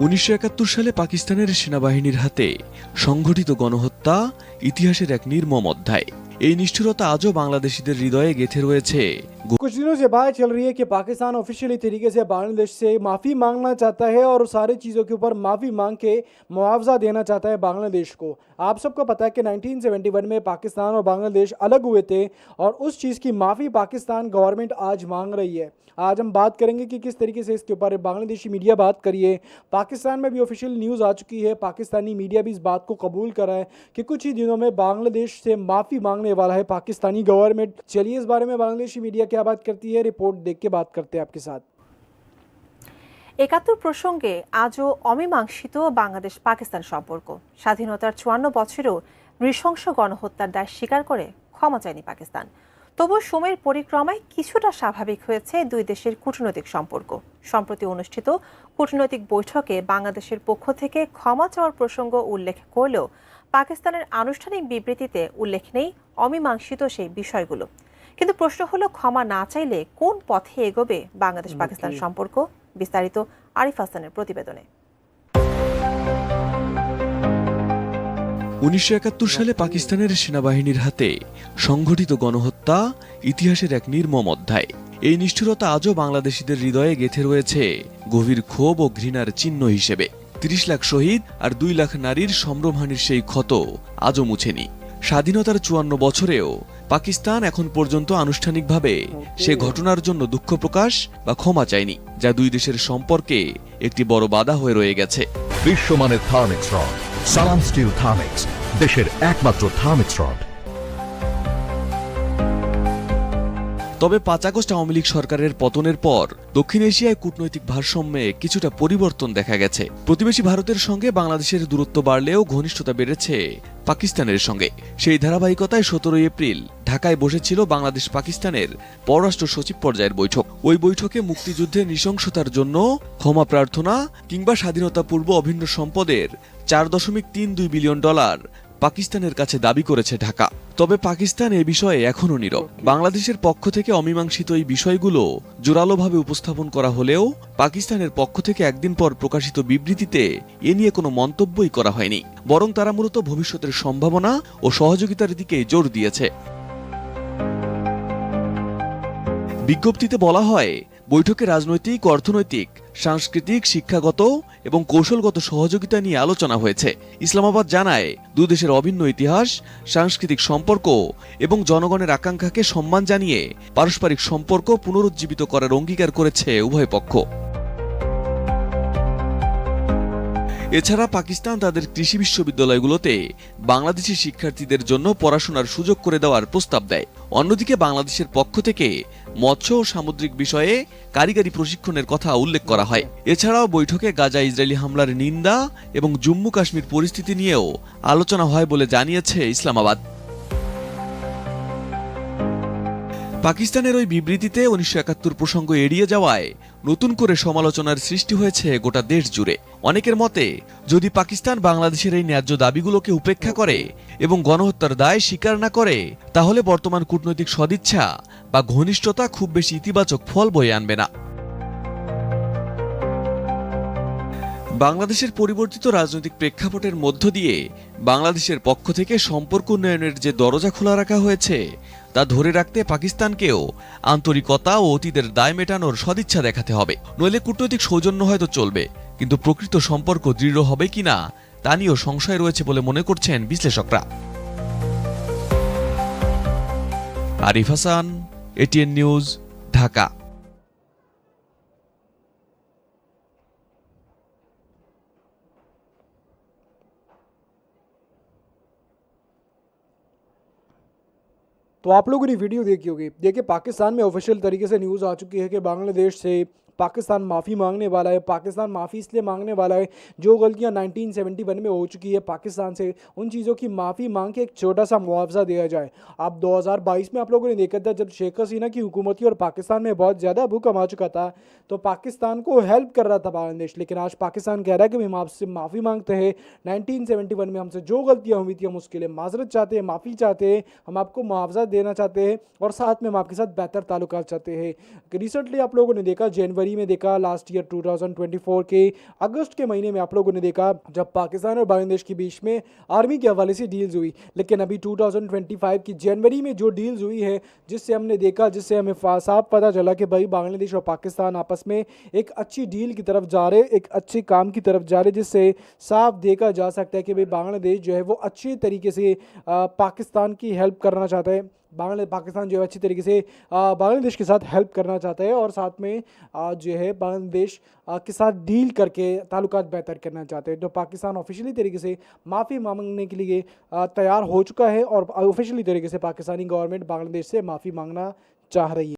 উনিশশো একাত্তর সালে পাকিস্তানের সেনাবাহিনীর হাতে সংঘটিত গণহত্যা ইতিহাসের এক নির্মম অধ্যায়। এই নিষ্ঠুরতা আজও বাংলাদেশিদের হৃদয়ে গেঁথে রয়েছে। कुछ दिनों से बात चल रही है कि पाकिस्तान ऑफिशियली तरीके से बांग्लादेश से माफ़ी मांगना चाहता है और सारी चीज़ों के ऊपर माफ़ी मांग के मुआवजा देना चाहता है बांग्लादेश को। आप सबको पता है कि 1971 में पाकिस्तान और बांग्लादेश अलग हुए थे और उस चीज़ की माफ़ी पाकिस्तान गवर्नमेंट आज मांग रही है। आज हम बात करेंगे कि किस तरीके से इसके ऊपर बांग्लादेशी मीडिया बात करिए पाकिस्तान में भी ऑफिशियल न्यूज़ आ चुकी है। पाकिस्तानी मीडिया भी इस बात को कबूल कर रहा है कि कुछ ही दिनों में बांग्लादेश से माफ़ी मांगने वाला है पाकिस्तानी गवर्नमेंट। चलिए इस बारे में बांग्लादेशी मीडिया क्या बात करती है रिपोर्ट देख के बात करते हैं आपके साथ একাত্তর প্রসঙ্গে আজও অমীমাংসিত বাংলাদেশ পাকিস্তান সম্পর্ক স্বাধীনতার চুয়ান্ন বছরেও নৃশংস গণহত্যার দায় স্বীকার করে ক্ষমা চায়নি পাকিস্তান তবু সময়ের পরিক্রমায় কিছুটা স্বাভাবিক হয়েছে দুই দেশের কূটনৈতিক সম্পর্ক সম্প্রতি অনুষ্ঠিত কূটনৈতিক বৈঠকে বাংলাদেশের পক্ষ থেকে ক্ষমা চাওয়ার প্রসঙ্গ উল্লেখ করলেও পাকিস্তানের আনুষ্ঠানিক বিবৃতিতে উল্লেখ নেই অমীমাংসিত সেই বিষয়গুলো কিন্তু প্রশ্ন হলো ক্ষমা না চাইলে কোন পথে এগোবে বাংলাদেশ পাকিস্তান সম্পর্ক? বিস্তারিত আরিফ হাসানের প্রতিবেদনে। উনিশশো একাত্তর সালে পাকিস্তানের সেনাবাহিনীর হাতে সংঘটিত গণহত্যা ইতিহাসের এক নির্মম অধ্যায়। এই নিষ্ঠুরতা আজও বাংলাদেশিদের হৃদয়ে গেথে রয়েছে গভীর ক্ষোভ ও ঘৃণার চিহ্ন হিসেবে। তিরিশ লাখ শহীদ আর দুই লাখ নারীর সম্ভ্রমহানির সেই ক্ষত আজও মুছেনি। স্বাধীনতার চুয়ান্ন বছরেও পাকিস্তান এখন পর্যন্ত আনুষ্ঠানিকভাবে সে ঘটনার জন্য দুঃখ প্রকাশ বা ক্ষমা চায়নি, যা দুই দেশের সম্পর্কে একটি বড় বাধা হয়ে রয়ে গেছে। বিশ্বমানের Thermex rod, Salam steel Thermex, দেশের একমাত্র থার্মিক্স রড। তবে পাঁচ আগস্ট আওয়ামী লীগ সরকারের পতনের পর দক্ষিণ এশিয়ায় কূটনৈতিক ভারসাম্যে কিছুটা পরিবর্তন দেখা গেছে। প্রতিবেশী ভারতের সঙ্গে বাংলাদেশের দূরত্ব বাড়লেও ঘনিষ্ঠতা বেড়েছে পাকিস্তানের সঙ্গে। সেই ধারাবাহিকতায় সতেরোই এপ্রিল ঢাকায় বসেছিল বাংলাদেশ পাকিস্তানের পররাষ্ট্র সচিব পর্যায়ের বৈঠক। ওই বৈঠকে মুক্তিযুদ্ধের নৃশংসতার জন্য ক্ষমা প্রার্থনা কিংবা স্বাধীনতা পূর্ব অভিন্ন সম্পদের চার দশমিক তিন দুই বিলিয়ন ডলার পাকিস্তানের কাছে দাবি করেছে ঢাকা। তবে পাকিস্তান এ বিষয়ে এখনও নীরব। বাংলাদেশের পক্ষ থেকে অমীমাংসিত এই বিষয়গুলো জোরালোভাবে উপস্থাপন করা হলেও পাকিস্তানের পক্ষ থেকে একদিন পর প্রকাশিত বিবৃতিতে এ নিয়ে কোনো মন্তব্যই করা হয়নি। বরং তারা মূলত ভবিষ্যতের সম্ভাবনা ও সহযোগিতার দিকে জোর দিয়েছে। বিজ্ঞপ্তিতে বলা হয়, বৈঠকে রাজনৈতিক, অর্থনৈতিক সাংস্কৃতিক, শিক্ষাগত এবং কৌশলগত সহযোগিতা নিয়ে আলোচনা হয়েছে। ইসলামাবাদ জানায় দুই দেশের অভিন্ন ইতিহাস, সাংস্কৃতিক সম্পর্ক এবং জনগণের আকাঙ্ক্ষাকে সম্মান জানিয়ে পারস্পরিক সম্পর্ক পুনরুজ্জীবিত করার অঙ্গীকার করেছে উভয় পক্ষ। এছাড়া পাকিস্তান তাদের কৃষি বিশ্ববিদ্যালয়গুলোতে বাংলাদেশি শিক্ষার্থীদের জন্য পড়াশোনার সুযোগ করে দেওয়ার প্রস্তাব দেয়। অন্যদিকে বাংলাদেশের পক্ষ থেকে মৎস্য ও সামুদ্রিক বিষয়ে কারিগরি প্রশিক্ষণের কথা উল্লেখ করা হয়। এছাড়াও বৈঠকে গাজা ইসরায়েলি হামলার নিন্দা এবং জম্মু কাশ্মীর পরিস্থিতি নিয়েও আলোচনা হয় বলে জানিয়েছে ইসলামাবাদ। পাকিস্তানের ওই বিবৃতিতে উনিশশো একাত্তর প্রসঙ্গ এড়িয়ে যাওয়ায় নতুন করে সমালোচনার সৃষ্টি হয়েছে গোটা দেশ জুড়ে। অনেকের মতে, যদি পাকিস্তান বাংলাদেশের এই ন্যায্য দাবিগুলোকে উপেক্ষা করে এবং গণহত্যার দায় স্বীকার না করে, তাহলে বর্তমান কূটনৈতিক সদিচ্ছা বা ঘনিষ্ঠতা খুব বেশি ইতিবাচক ফল বয়ে আনবে না। বাংলাদেশের পরিবর্তিত রাজনৈতিক প্রেক্ষাপটের মধ্য দিয়ে বাংলাদেশের পক্ষ থেকে সম্পর্ক উন্নয়নের যে দরজা খোলা রাখা হয়েছে তা ধরে রাখতে পাকিস্তানকেও আন্তরিকতা ও অতীতের দায় মেটানোর সদিচ্ছা দেখাতে হবে। নইলে কূটনৈতিক সৌজন্য হয়তো চলবে, কিন্তু প্রকৃত সম্পর্ক দৃঢ় হবে কিনা তা নিয়েও সংশয় রয়েছে বলে মনে করছেন বিশ্লেষকরা। Arif Hasan, ATN News, Dhaka. तो आप लोगों ने वीडियो देखी होगी। देखिए, पाकिस्तान में ऑफिशियल तरीके से न्यूज़ आ चुकी है कि बांग्लादेश से पाकिस्तान माफ़ी मांगने वाला है, पाकिस्तान माफ़ी इसलिए मांगने वाला है, जो गलतियाँ 1971 में हो चुकी है पाकिस्तान से, उन चीज़ों की माफ़ी मांग के एक छोटा सा मुआवजा दिया जाए। अब 2022 में आप लोगों ने देखा था, जब शेख हसीना की हुकूमत थी और पाकिस्तान में बहुत ज़्यादा भूकंप आ चुका था तो पाकिस्तान को हेल्प कर रहा था बांग्लादेश लेकिन आज पाकिस्तान कह रहा है कि हम आपसे माफ़ी मांगते हैं। 1971 में हमसे जो गलतियाँ हुई थी, हम उसके लिए माजरत चाहते हैं, माफ़ी चाहते हैं, हम आपको मुआवजा देना चाहते हैं और साथ में हम आपके साथ बेहतर ताल्लुक चाहते हैं। रिसेंटली आप लोगों ने देखा, जनवरी जनवरी में देखा लास्ट ईयर 2024 के अगस्त के महीने में आप लोगों ने देखा, जब पाकिस्तान और बांग्लादेश के बीच में आर्मी के हवाले से डील्स हुई। लेकिन अभी 2025 की जनवरी में जो डील्स हुई है, जिससे हमने देखा, जिससे हमें साफ़ पता चला कि भाई बांग्लादेश और पाकिस्तान आपस में एक अच्छी डील की तरफ़ जा रहे, एक अच्छे काम की तरफ़ जा रहे, जिससे साफ़ देखा जा सकता है कि भाई बांग्लादेश जो है वो अच्छे तरीके से पाकिस्तान की हेल्प करना चाहता है। बांग्ला पाकिस्तान जो है अच्छी तरीके से बांग्लादेश के साथ हेल्प करना चाहता है और साथ में जो है बांग्लादेश के साथ डील करके ताल्लुक बेहतर करना चाहते हैं। तो पाकिस्तान ऑफिशियली तरीके से माफ़ी मांगने के लिए तैयार हो चुका है और ऑफिशियली तरीके से पाकिस्तानी गवर्नमेंट बांग्लादेश से माफ़ी मांगना चाह रही है।